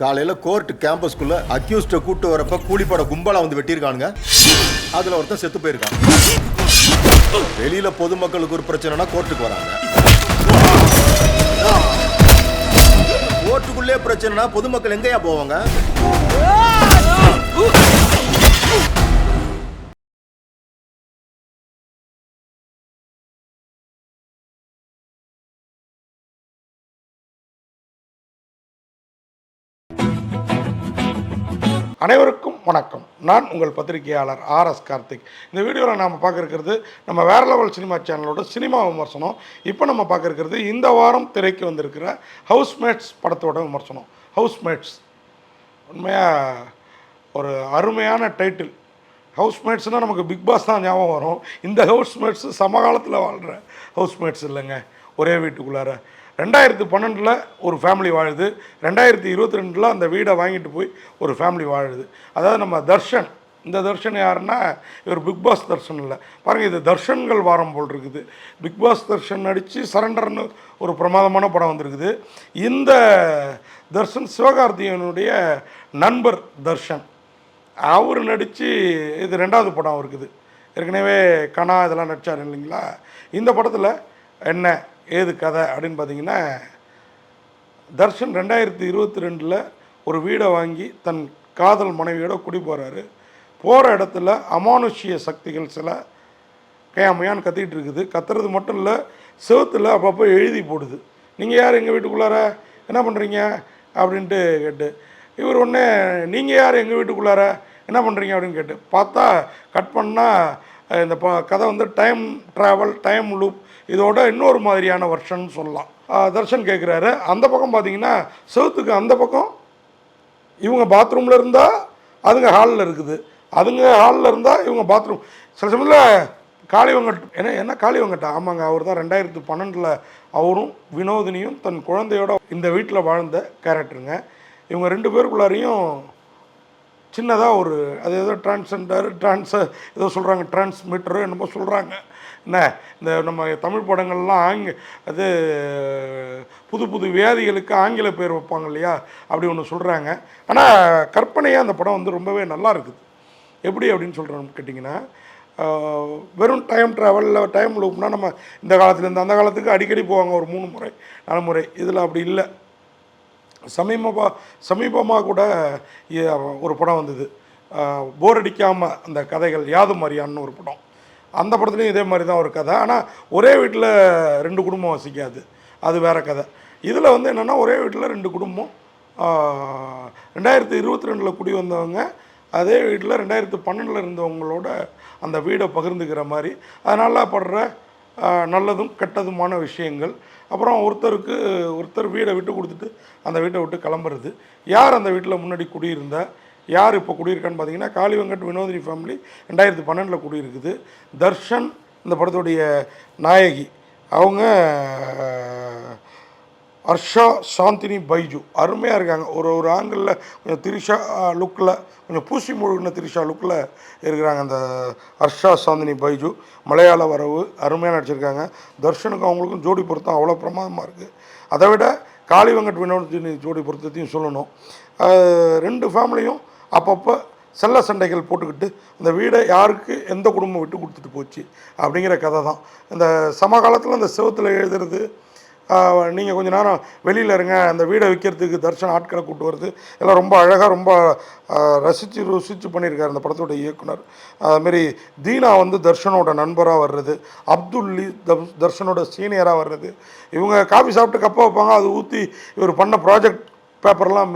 காலையில் கோர்ட் கேம்பஸ்குள்ள அக்யூஸ்ட கூட்டு வரப்ப கூலிப்பட கும்பலா வந்து வெட்டியிருக்கானுங்க. அதுல ஒருத்தன் செத்து போயிருக்கான். வெளியில பொதுமக்களுக்கு ஒரு பிரச்சனைனா கோர்ட்டுக்கு வராங்க. கோர்ட்டுக்குள்ளே பிரச்சனைனா பொதுமக்கள் எங்கேயா போவாங்க? அனைவருக்கும் வணக்கம். நான் உங்கள் பத்திரிகையாளர் ஆர் எஸ் கார்த்திக். இந்த வீடியோவில் நாம் பார்க்க இருக்கிறது நம்ம வேற லெவல் சினிமா சேனலோட சினிமா விமர்சனம். இப்போ நம்ம பார்க்க இருக்கிறது இந்த வாரம் திரைக்கு வந்திருக்கிற ஹவுஸ்மேட்ஸ் படத்தோட விமர்சனம். ஹவுஸ்மேட்ஸ். உண்மையாக ஒரு அருமையான டைட்டில். ஹவுஸ்மேட்ஸ்னால் நமக்கு பிக் பாஸ் தான் ஞாபகம் வரும். இந்த ஹவுஸ்மேட்ஸ் சமகாலத்தில் வாழ்கிற ஹவுஸ்மேட்ஸ் இல்லைங்க. ஒரே வீட்டுக்குள்ளார ரெண்டாயிரத்து பன்னெண்டில் ஒரு ஃபேமிலி வாழுது. ரெண்டாயிரத்தி இருபத்தி ரெண்டில் அந்த வீடை வாங்கிட்டு போய் ஒரு ஃபேமிலி வாழுது. அதாவது நம்ம தர்ஷன். இந்த தர்ஷன் யாருன்னா இவர் பிக் பாஸ் தர்ஷன் இல்லை. பாருங்கள் இது தர்ஷன்கள் வாரம் போல் இருக்குது பிக் பாஸ் தர்ஷன் நடித்து சரண்டர்னு ஒரு பிரமாதமான படம் வந்திருக்குது. இந்த தர்ஷன் சிவகார்த்தியனுடைய நண்பர் தர்ஷன். அவர் நடித்து இது ரெண்டாவது படம் இருக்குது ஏற்கனவே கனா இதெல்லாம் நடித்தார் இல்லைங்களா? இந்த படத்தில் என்ன ஏது கதை அப்படின்னு பார்த்தீங்கன்னா தர்ஷன் ரெண்டாயிரத்தி இருபத்தி ரெண்டில் ஒரு வீடை வாங்கி தன் காதல் மனைவியோட குடி போகிறாரு போகிற இடத்துல அமானுஷ்ய சக்திகள் சில கையாமையான்னு கத்திக்கிட்டு இருக்குது. கத்துறது மட்டும் இல்லை செவத்தில் அப்பப்போ எழுதி போடுது. நீங்கள் யார் எங்கள் வீட்டுக்குள்ளார? என்ன பண்ணுறீங்க அப்படின்ட்டு கேட்டு. இவர் ஒன்று நீங்கள் யார் எங்கள் வீட்டுக்குள்ளார? என்ன பண்ணுறீங்க அப்படின்னு கேட்டு. பார்த்தா கட் பண்ணால் இந்த ப கதை வந்து டைம் ட்ராவல் டைம் லூப் இதோட இன்னொரு மாதிரியான வருஷன் சொல்லலாம். தர்ஷன் கேட்குறாரு அந்த பக்கம் பார்த்தீங்கன்னா செவுத்துக்கு அந்த பக்கம் இவங்க பாத்ரூமில் இருந்தால் அதுங்க ஹாலில் இருக்குது. அதுங்க ஹாலில் இருந்தால் இவங்க பாத்ரூம் சில சமயத்தில் காளிவங்கட் ஏன்னா என்ன காளிவங்கட்டா ஆமாங்க அவர் தான் ரெண்டாயிரத்து பன்னெண்டில் அவரும் வினோதினியும் தன் குழந்தையோட இந்த வீட்டில் வாழ்ந்த கேரக்டருங்க இவங்க ரெண்டு பேருக்குள்ளாரையும் சின்னதாக ஒரு அது ஏதோ டிரான்ஸெண்டர் டிரான்ஸ் ஏதோ சொல்கிறாங்க டிரான்ஸ்மிட்டரு என்னமோ சொல்கிறாங்க என்ன இந்த நம்ம தமிழ் படங்கள்லாம் ஆங்க அது புது புது வியாதிகளுக்கு ஆங்கில பேர் வைப்பாங்க இல்லையா? அப்படி ஒன்று சொல்கிறாங்க ஆனால் கற்பனையாக அந்த படம் வந்து ரொம்பவே நல்லா இருக்குது. எப்படி அப்படின்னு சொல்கிறோம் கேட்டிங்கன்னா வெறும் டைம் ட்ராவலில் டைம் லூப்னா நம்ம இந்த காலத்துலேருந்து அந்த காலத்துக்கு அடிக்கடி போவாங்க ஒரு மூணு முறை நாலு முறை. இதில் அப்படி இல்லை. சமீபமாக சமீபமாக கூட ஒரு படம் வந்தது. போர் அடிக்காமல் அந்த கதைகள் யாது மரியான்னு ஒரு படம். அந்த படத்துலையும் இதே மாதிரி தான் ஒரு கதை. ஆனால் ஒரே வீட்டில் ரெண்டு குடும்பம் வசிக்காது. அது வேற கதை. இதில் வந்து என்னென்னா ஒரே வீட்டில் ரெண்டு குடும்பம். ரெண்டாயிரத்தி இருபத்தி ரெண்டில் குடி வந்தவங்க அதே வீட்டில் ரெண்டாயிரத்து பன்னெண்டில் இருந்தவங்களோட அந்த வீடை பகிர்ந்துக்கிற மாதிரி. அதனால் படுற நல்லதும் கெட்டதுமான விஷயங்கள். அப்புறம் ஒருத்தருக்கு ஒருத்தர் வீடை விட்டு கொடுத்துட்டு அந்த வீட்டை விட்டு கிளம்புறது. யார் அந்த வீட்டில் முன்னாடி குடியிருந்தா? யார் இப்போ குடியிருக்கான்னு பார்த்தீங்கன்னா காளி வெங்கட் வினோதினி ஃபேமிலி ரெண்டாயிரத்தி பன்னெண்டில் குடியிருக்குது. தர்ஷன் இந்த படத்துடைய நாயகி. அவங்க ஹர்ஷா சாந்தினி பைஜு. அருமையாக இருக்காங்க. ஒரு ஒரு ஆங்கிளில் கொஞ்சம் திரிஷா லுக்கில் கொஞ்சம் பூசி முழுகின திரிஷா லுக்கில் இருக்கிறாங்க அந்த ஹர்ஷா சாந்தினி பைஜு. மலையாள வரவு அருமையாக நடிச்சிருக்காங்க. தர்ஷனுக்கும் அவங்களுக்கும் ஜோடி பொருத்தம் அவ்வளோ பிரமாதமாக இருக்குது அதை விட காளி வெங்கட் வினோதினி ஜோடி பொருத்தத்தையும் சொல்லணும். ரெண்டு ஃபேமிலியும் அப்பப்போ செல்ல சண்டைகள் போட்டுக்கிட்டு அந்த வீடை யாருக்கு எந்த குடும்பம் விட்டு கொடுத்துட்டு போச்சு அப்படிங்கிற கதை தான் இந்த சமகாலத்தில் அந்த செவத்தில் எழுதுறது நீங்கள் கொஞ்ச நேரம் வெளியில் இருங்க. அந்த வீடை விற்கிறதுக்கு தர்ஷன் ஆட்களை கூட்டு வருது எல்லாம் ரொம்ப அழகாக ரொம்ப ரசித்து ருசித்து பண்ணியிருக்கார் அந்த படத்தோட இயக்குனர். அதுமாரி தீனா வந்து தர்ஷனோட நண்பராக வர்றது. அப்துல்லி தப் தர்ஷனோட சீனியராக வர்றது. இவங்க காஃபி சாப்பிட்டு கப்பை வைப்பாங்க. அது ஊற்றி இவர் பண்ண ப்ராஜெக்ட் பேப்பர்லாம்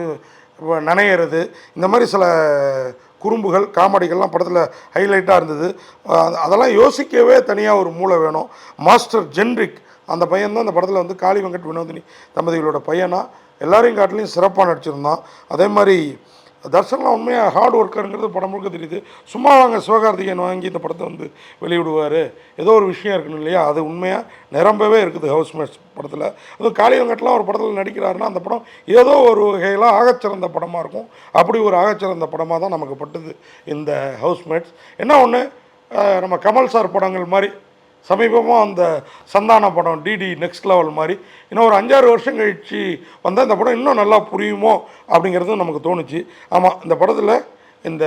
நனையிறது. இந்த மாதிரி சில குறும்புகள் காமெடிகள்லாம் படத்தில் ஹைலைட்டாக இருந்தது. அதெல்லாம் யோசிக்கவே தனியாக ஒரு மூளை வேணும். மாஸ்டர் ஜென்ரிக் அந்த பையன் தான் அந்த படத்தில் வந்து காளி வெங்கட் வினோதினி தம்பதிகளோட பையனா. எல்லாரையும் காட்டிலையும் சிறப்பாக நடிச்சிருந்தான். அதே மாதிரி தர்ஷன்லாம் உண்மையாக ஹார்ட் ஒர்க்கருங்கிறது படம் முழுக்க தெரியுது. சும்மா வாங்க சிவகார்த்திகேயன் வாங்கி இந்த படத்தை வந்து வெளியிடுவார். ஏதோ ஒரு விஷயம் இருக்கணும் இல்லையா? அது உண்மையாக நிரம்பவே இருக்குது ஹவுஸ்மேட்ஸ் படத்தில். அதுவும் காளியங்கட்டெலாம் ஒரு படத்தில் நடிக்கிறாருன்னா அந்த படம் ஏதோ ஒரு வகையில் ஆகச்சிறந்த படமாக இருக்கும். அப்படி ஒரு ஆகச்சிறந்த படமாக தான் நமக்கு பட்டது இந்த ஹவுஸ்மேட்ஸ் என்ன ஒன்று நம்ம கமல் சார் படங்கள் மாதிரி சமீபமாக அந்த சந்தான படம் டிடி நெக்ஸ்ட் லெவல் மாதிரி இன்னும் ஒரு அஞ்சாறு வருஷம் கழிச்சு வந்தால் இந்த படம் இன்னும் நல்லா புரியுமோ அப்படிங்கிறது நமக்கு தோணுச்சு. ஆமாம் இந்த படத்தில் இந்த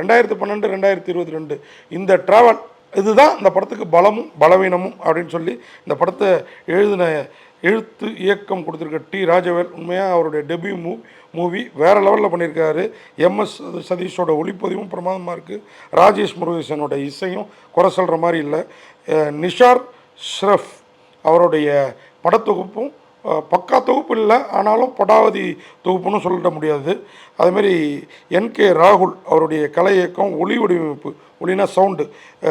ரெண்டாயிரத்து பன்னெண்டு ரெண்டாயிரத்தி இருபத்தி ரெண்டு இந்த ட்ராவல் இதுதான் இந்த படத்துக்கு பலமும் பலவீனமும் அப்படின்னு சொல்லி இந்த படத்தை எழுதின எழுத்து இயக்கம் கொடுத்துருக்க டி ராஜவேல். உண்மையாக அவருடைய டெபியூ மூ மூவி வேறு லெவலில் பண்ணியிருக்காரு. எம்எஸ் சதீஷோட ஒளிப்பதிவும் பிரமாதமாக இருக்குது ராஜேஷ் முருகேசனோட இசையும் குறை சொல்கிற மாதிரி இல்லை. நிஷார் ஷ்ரஃப் அவருடைய படத்தொகுப்பும் பக்கா தொகுப்பு இல்லை ஆனாலும் படாவதி தொகுப்புன்னு சொல்லிட முடியாது. அதுமாரி என்கே ராகுல் அவருடைய கலை இயக்கம் ஒளி வடிவமைப்பு ஒளினா சவுண்டு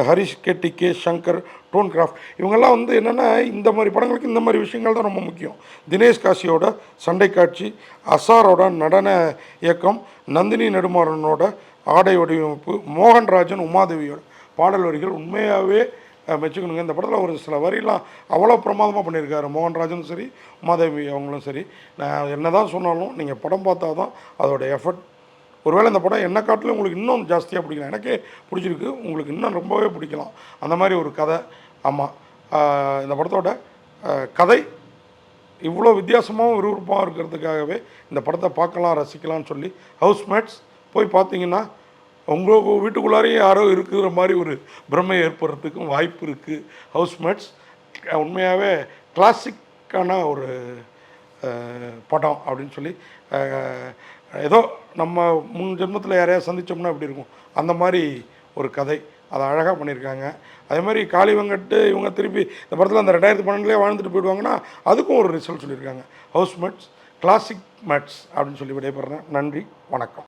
ஹரிஷ் கெட்டி கே சங்கர் டோன் கிராஃப்ட் இவங்கெல்லாம் வந்து என்னென்னா இந்த மாதிரி படங்களுக்கு இந்த மாதிரி விஷயங்கள் தான் ரொம்ப முக்கியம். தினேஷ் காசியோட சண்டை காட்சி அசாரோட நடன இயக்கம் நந்தினி நெடுமாறனோட ஆடை வடிவமைப்பு மோகன்ராஜன் உமாதேவியோட பாடல் வரிகள் உண்மையாகவே மெச்சுக்கணுங்க இந்த படத்தில் ஒரு சில வரிலாம் அவ்வளோ பிரமாதமாக பண்ணியிருக்காரு. மோகன்ராஜனும் சரி உமாதேவி அவங்களும் சரி. நான் என்ன தான் சொன்னாலும் நீங்கள் படம் பார்த்தா தான் அதோடய எஃபர்ட் ஒருவேளை இந்த படம் என்ன காட்டிலும் உங்களுக்கு இன்னும் ஜாஸ்தியாக பிடிக்கலாம். எனக்கே பிடிச்சிருக்கு. உங்களுக்கு இன்னும் ரொம்பவே பிடிக்கலாம். அந்த மாதிரி ஒரு கதை. ஆமாம் இந்த படத்தோட கதை இவ்வளோ வித்தியாசமாகவும் விறுவிறுப்பாகவும் இருக்கிறதுக்காகவே இந்த படத்தை பார்க்கலாம் ரசிக்கலாம்னு சொல்லி ஹவுஸ்மேட்ஸ் போய் பார்த்தீங்கன்னா உங்கள் வீட்டுக்குள்ளாரையும் யாரோ இருக்கிற மாதிரி ஒரு பிரமை ஏற்படுறதுக்கும் வாய்ப்பு இருக்குது ஹவுஸ்மேட்ஸ் உண்மையாகவே கிளாசிக்கான ஒரு படம் அப்படின்னு சொல்லி ஏதோ நம்ம முன் ஜென்மத்தில் யாரையா சந்திச்சோம்னா எப்படி இருக்கும்? அந்த மாதிரி ஒரு கதை. அதை அழகாக பண்ணியிருக்காங்க. அதே மாதிரி காளி வெங்கட்டு இவங்க திருப்பி இந்த படத்தில் அந்த ரெண்டாயிரத்தி பன்னெண்டுலேயே வாழ்ந்துட்டு போயிடுவாங்கன்னா அதுக்கும் ஒரு ரிசல்ட் சொல்லியிருக்காங்க. ஹவுஸ்மேட்ஸ் கிளாசிக் மேட்ஸ் அப்படின்னு சொல்லி விடைபெறேன் நன்றி வணக்கம்.